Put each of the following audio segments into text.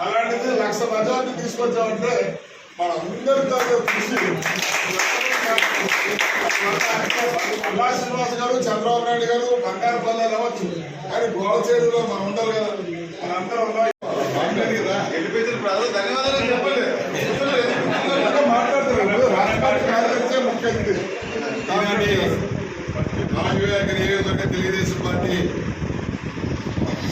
అలాంటిది లక్ష మెజార్టీ తీసుకొచ్చామంటే మన అందరి కృషి అల్లా శ్రీనివాస్ గారు చంద్రబాబు నాయుడు గారు బంగారు పల్లెలు అవ్వచ్చు. కానీ గోడ గోడచేరులో మనం ఉండాలి కదా. మనందరం ఉన్నాయి ప్రజలు ధన్యవాదాలు చెప్పండి ఇంకా మాట్లాడుతున్నారు రాష్ట్ర కార్యదర్శి ముఖ్యమంత్రి ఈనాటి రాజవివేక నియోజకవర్గ తెలుగుదేశం పార్టీ?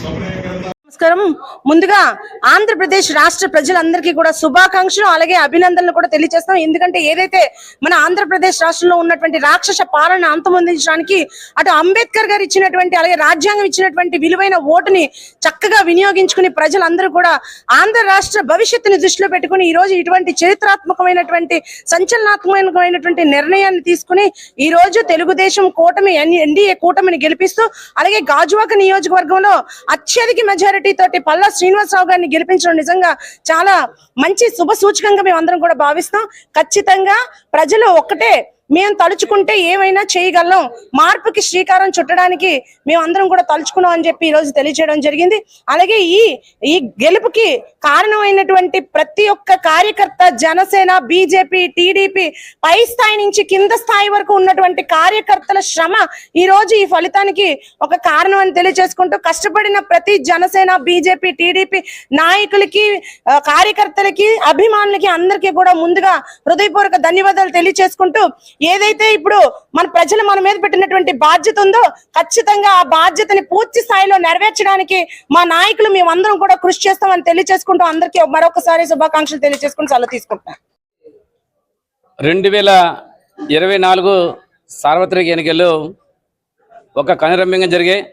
సమన్వయకర్త నమస్కారం ముందుగా ఆంధ్రప్రదేశ్ రాష్ట్ర ప్రజలందరికీ కూడా శుభాకాంక్షలు అలాగే అభినందనలు కూడా తెలియజేస్తాం ఎందుకంటే ఏదైతే మన ఆంధ్రప్రదేశ్ రాష్ట్రంలో ఉన్నటువంటి రాక్షస పాలన అంతమొందించడానికి అటు అంబేద్కర్ గారు ఇచ్చినటువంటి అలాగే రాజ్యాంగం ఇచ్చినటువంటి విలువైన ఓటుని చక్కగా వినియోగించుకుని ప్రజలందరూ కూడా ఆంధ్ర రాష్ట్ర భవిష్యత్తుని దృష్టిలో పెట్టుకుని ఈ రోజు ఇటువంటి చరిత్రాత్మకమైనటువంటి సంచలనాత్మకమైనటువంటి నిర్ణయాన్ని తీసుకుని ఈ రోజు తెలుగుదేశం కూటమి ఎన్డీఏ కూటమిని గెలిపిస్తూ అలాగే గాజువాక నియోజకవర్గంలో అత్యధిక మెజారిటీ తోటి పల్లా శ్రీనివాసరావు గారిని గెలిపించడం నిజంగా చాలా మంచి శుభ సూచకంగా మేము అందరం కూడా భావిస్తాం. ఖచ్చితంగా ప్రజలు ఒక్కటే మేము తలుచుకుంటే ఏమైనా చేయగలం. మార్పుకి శ్రీకారం చుట్టడానికి మేమందరం కూడా తలుచుకున్నాం అని చెప్పి ఈ రోజు తెలియజేయడం జరిగింది. అలాగే ఈ ఈ గెలుపుకి కారణమైనటువంటి ప్రతి ఒక్క కార్యకర్త జనసేన బీజేపీ టీడీపీ పై స్థాయి నుంచి కింద స్థాయి వరకు ఉన్నటువంటి కార్యకర్తల శ్రమ ఈ రోజు ఈ ఫలితానికి ఒక కారణం అని తెలియజేసుకుంటూ కష్టపడిన ప్రతి జనసేన బీజేపీ టీడీపీ నాయకులకి కార్యకర్తలకి అభిమానులకి అందరికీ కూడా ముందుగా హృదయపూర్వక ధన్యవాదాలు తెలియజేసుకుంటూ ఏదైతే ఇప్పుడు మన ప్రజలు మన మీద పెట్టినటువంటి బాధ్యత ఉందో ఖచ్చితంగా ఆ బాధ్యతని పూర్తి స్థాయిలో నెరవేర్చడానికి మా నాయకులు మేమందరం కూడా కృషి చేస్తామని తెలియజేసుకుంటూ అందరికీ మరొకసారి శుభాకాంక్షలు తెలియజేసుకుని సెలవు తీసుకుంటున్నాను. రెండు వేల ఇరవై నాలుగు సార్వత్రిక ఎన్నికలు ఒక కనురమ్యంగా జరిగాయి.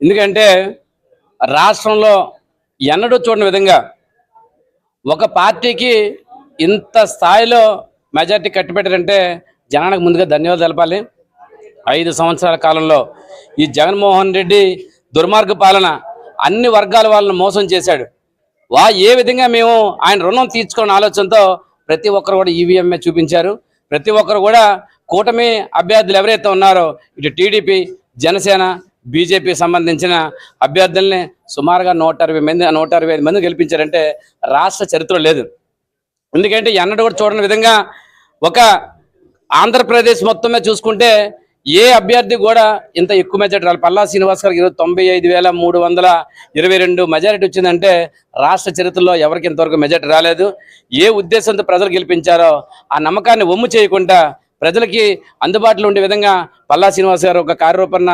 ఎందుకంటే రాష్ట్రంలో ఎన్నడూ చూడని విధంగా ఒక పార్టీకి ఇంత స్థాయిలో మెజార్టీ కట్టిపెట్టారంటే జనానికి ముందుగా ధన్యవాదాలు తెలపాలి. ఐదు సంవత్సరాల కాలంలో ఈ జగన్మోహన్ రెడ్డి దుర్మార్గ పాలన అన్ని వర్గాల వాళ్ళని మోసం చేశాడు. వా ఏ విధంగా మేము ఆయన రుణం తీర్చుకున్న ఆలోచనతో ప్రతి ఒక్కరు కూడా ఈవీఎంఏ చూపించారు. ప్రతి ఒక్కరు కూడా కూటమి అభ్యర్థులు ఎవరైతే ఉన్నారో ఇటు టీడీపీ జనసేన బీజేపీ సంబంధించిన అభ్యర్థుల్ని సుమారుగా నూట అరవై మంది నూట అరవై ఐదు మంది గెలిపించారంటే రాష్ట్ర చరిత్ర లేదు. ఎందుకంటే ఎన్నడూ కూడా చూడని విధంగా ఒక ఆంధ్రప్రదేశ్ మొత్తమే చూసుకుంటే ఏ అభ్యర్థి కూడా ఇంత ఎక్కువ మెజార్టీ రాలి పల్లా శ్రీనివాస్ గారికి ఈరోజు తొంభై ఐదు వేల మూడు వందల ఇరవై రెండు మెజారిటీ వచ్చిందంటే రాష్ట్ర చరిత్రలో ఎవరికి ఇంతవరకు మెజార్టీ రాలేదు. ఏ ఉద్దేశంతో ప్రజలు గెలిపించారో ఆ నమ్మకాన్ని ఒమ్ము చేయకుండా ప్రజలకి అందుబాటులో ఉండే విధంగా పల్లా శ్రీనివాస్ గారు ఒక కార్యరూపణ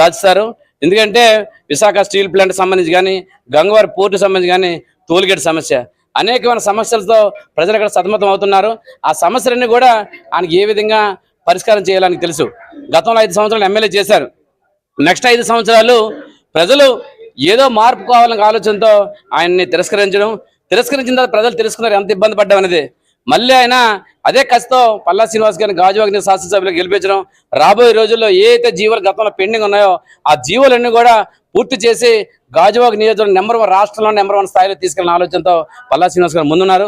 దాచుతారు. ఎందుకంటే విశాఖ స్టీల్ ప్లాంట్ సంబంధించి కానీ గంగవారి పోర్టు సంబంధించి కానీ టోల్గేట్ సమస్య. అనేకమైన సమస్యలతో ప్రజలు ఇక్కడ సతమతం అవుతున్నారు. ఆ సమస్యలన్నీ కూడా ఆయనకి ఏ విధంగా పరిష్కారం చేయాలని తెలుసు. గతంలో ఐదు సంవత్సరాలు ఎమ్మెల్యే చేశారు. నెక్స్ట్ ఐదు సంవత్సరాలు ప్రజలు ఏదో మార్పు కావాలనే ఆలోచనతో ఆయన్ని తిరస్కరించడం తిరస్కరించిన తర్వాత ప్రజలు తెలుసుకున్నారు ఎంత ఇబ్బంది పడ్డాం అనేది. మళ్ళీ ఆయన అదే కసితో పల్లా శ్రీనివాస్ గారిని గాజువాగ్ని శాసనసభ్యులు గెలిపించడం రాబోయే రోజుల్లో ఏ అయితే జీవోలు గతంలో పెండింగ్ ఉన్నాయో ఆ జీవోలన్నీ కూడా పూర్తి చేసి గాజువాగ్ నియోజకవర్గం నెంబర్ వన్ రాష్ట్రంలో నెంబర్ వన్ స్థాయిలో తీసుకెళ్ళిన ఆలోచనతో పల్లా శ్రీనివాస్ గారు ముందున్నారు.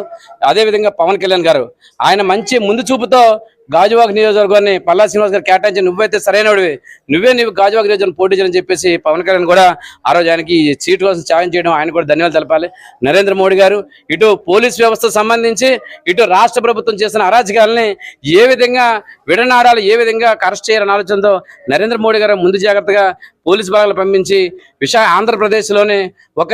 అదేవిధంగా పవన్ కళ్యాణ్ గారు ఆయన మంచి ముందు చూపుతో గాజువాగ్ నియోజకవర్గాన్ని పల్లా శ్రీనివాస్ గారు కేటాయించి నువ్వైతే సరైనవి నువ్వే నువ్వు గాజువాగ్ నియోజకవర్గం పోటీ చేయని చెప్పేసి పవన్ కళ్యాణ్ కూడా ఆ రోజు ఆయనకి ఈ సీటు కోసం ఛాలెంజ్ చేయడం ఆయన కూడా ధన్యవాదాలు తెలపాలి. నరేంద్ర మోడీ గారు ఇటు పోలీస్ వ్యవస్థ సంబంధించి ఇటు రాష్ట్ర ప్రభుత్వం చేసిన అరాచకాలని ఏ విధంగా విడనాడాలి ఏ విధంగా అరెస్ట్ చేయాలని ఆలోచనతో నరేంద్ర మోడీ గారు ముందు జాగ్రత్తగా పోలీస్ బలాలు పంపించి విశా ఆంధ్రప్రదేశ్లోనే ఒక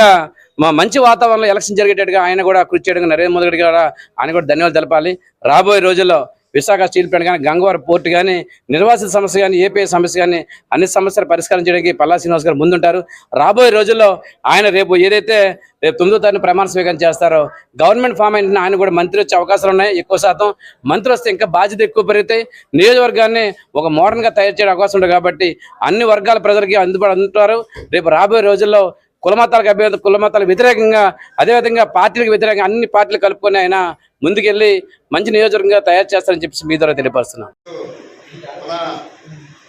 మ- మంచి వాతావరణంలో ఎలక్షన్ జరిగేటట్టుగా ఆయన కూడా కృషి చేయడం నరేంద్ర మోదీ గారు కూడా ఆయన కూడా ధన్యవాదాలు తెలపాలి. రాబోయే రోజుల్లో విశాఖ స్టీల్ ప్లాంట్ కానీ గంగవారి పోర్టు కానీ నిర్వాసిత సమస్య కానీ ఏపీ సమస్య కానీ అన్ని సమస్యలు పరిష్కారం చేయడానికి పల్లా శ్రీనివాస్ గారు ముందుంటారు. రాబోయే రోజుల్లో ఆయన రేపు ఏదైతే రేపు తొమ్మిదో తారీఖు ప్రమాణ స్వీకారం చేస్తారో గవర్నమెంట్ ఫామ్ అయిన ఆయన కూడా మంత్రి వచ్చే అవకాశాలు ఉన్నాయి. ఎక్కువ శాతం మంత్రి వస్తే ఇంకా బాధ్యత ఎక్కువ పెరుగుతాయి. నియోజకవర్గాన్ని ఒక మోడర్న్గా తయారు చేయడం అవకాశం ఉంటుంది కాబట్టి అన్ని వర్గాల ప్రజలకి అందుబాటు అందుతారు రేపు రాబోయే రోజుల్లో కులమతాలకు అభ్యర్థి కులమతాలకు వ్యతిరేకంగా అదేవిధంగా పార్టీలకు వ్యతిరేకంగా అన్ని పార్టీలు కలుపుకొని ఆయన ముందుకెళ్ళి మంచి నియోజకవర్గంగా తయారు చేస్తారని చెప్పి మీ ద్వారా తెలియపరుస్తున్నాను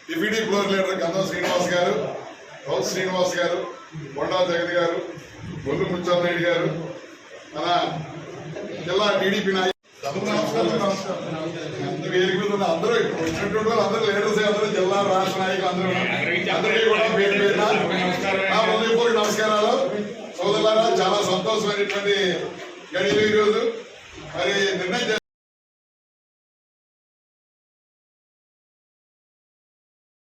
డిప్యూటీ ఫ్లోర్ లీడర్ గంధం శ్రీనివాస్ గారు శ్రీనివాస్ గారు జగన్ గారు గారు మన జిల్లా టీడీపీ నాయకులు నమస్కారం అందరూ ఇప్పుడు వచ్చినటువంటి వాళ్ళు అందరూ లీడర్స్ అందరూ జిల్లా రాష్ట్ర నాయకులు అందరూ అందరికీ కూడా పేరు పేరు నమస్కారం హృదయపూర్వక నమస్కారాలు సోదరులారా చాలా సంతోషమైనటువంటి గడియలు ఈరోజు మరి నిర్ణయం